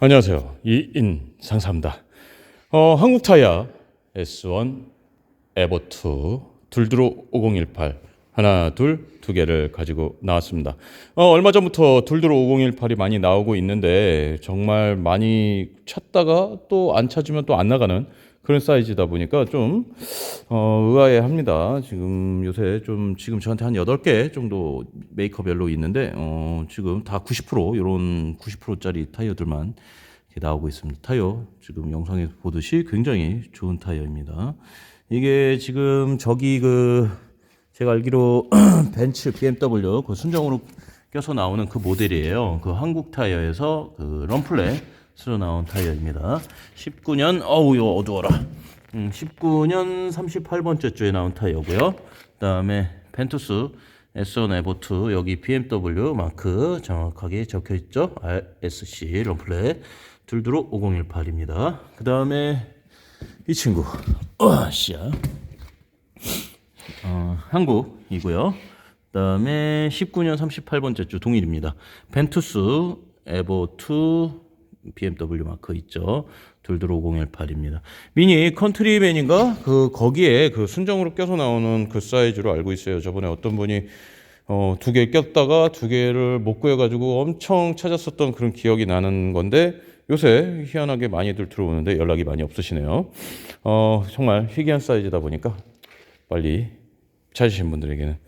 안녕하세요. 이인 상사입니다. 어, 한국 타이어 S1 에버2 둘드로 5018 하나 둘 두 개를 가지고 나왔습니다. 어, 얼마 전부터 둘드로 5018이 많이 나오고 있는데 정말 많이 찾다가 또 안 찾으면 또 안 나가는 그런 사이즈다 보니까 좀 어, 의아해합니다. 지금 요새 좀 지금 저한테 한 8개 정도 메이커별로 있는데 어, 지금 다 90% 이런 90%짜리 타이어들만 나오고 있습니다. 타이어 지금 영상에서 보듯이 굉장히 좋은 타이어입니다. 이게 지금 저기 그 제가 알기로 벤츠 BMW 그 순정으로 껴서 나오는 그 모델이에요. 그 한국 타이어에서 그 럼플렛 으로 나온 타이어입니다. 19년 어우 요 어두워라. 음, 19년 38번째 주에 나온 타이어고요. 그다음에 벤투스 S1 에보2 여기 BMW 마크 정확하게 적혀 있죠. RSC 럼플렛 둘두로 5018입니다. 그다음에 이 친구 어, 씨야. 어, 한국이고요. 그다음에 19년 38번째 주 동일입니다. 벤투스 에보2 BMW 마크 있죠. 둘드로 5018입니다. 미니 컨트리맨인가? 그 거기에 그 순정으로 껴서 나오는 그 사이즈로 알고 있어요. 저번에 어떤 분이 어, 두 개 꼈다가 두 개를 못 구해가지고 엄청 찾았었던 그런 기억이 나는 건데 요새 희한하게 많이들 들어오는데 연락이 많이 없으시네요. 어, 정말 희귀한 사이즈다 보니까 빨리 찾으신 분들에게는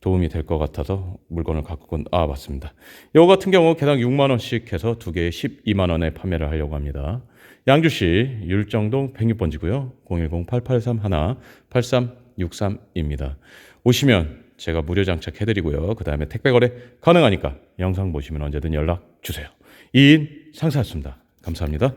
도움이 될 것 같아서 물건을 갖고 아 맞습니다. 이거 같은 경우 개당 6만 원씩 해서 두 개에 12만 원에 판매를 하려고 합니다. 양주시 율정동 106번지고요. 010-8831-8363입니다. 오시면 제가 무료 장착해드리고요. 그 다음에 택배 거래 가능하니까 영상 보시면 언제든 연락 주세요. 이인 상사였습니다. 감사합니다.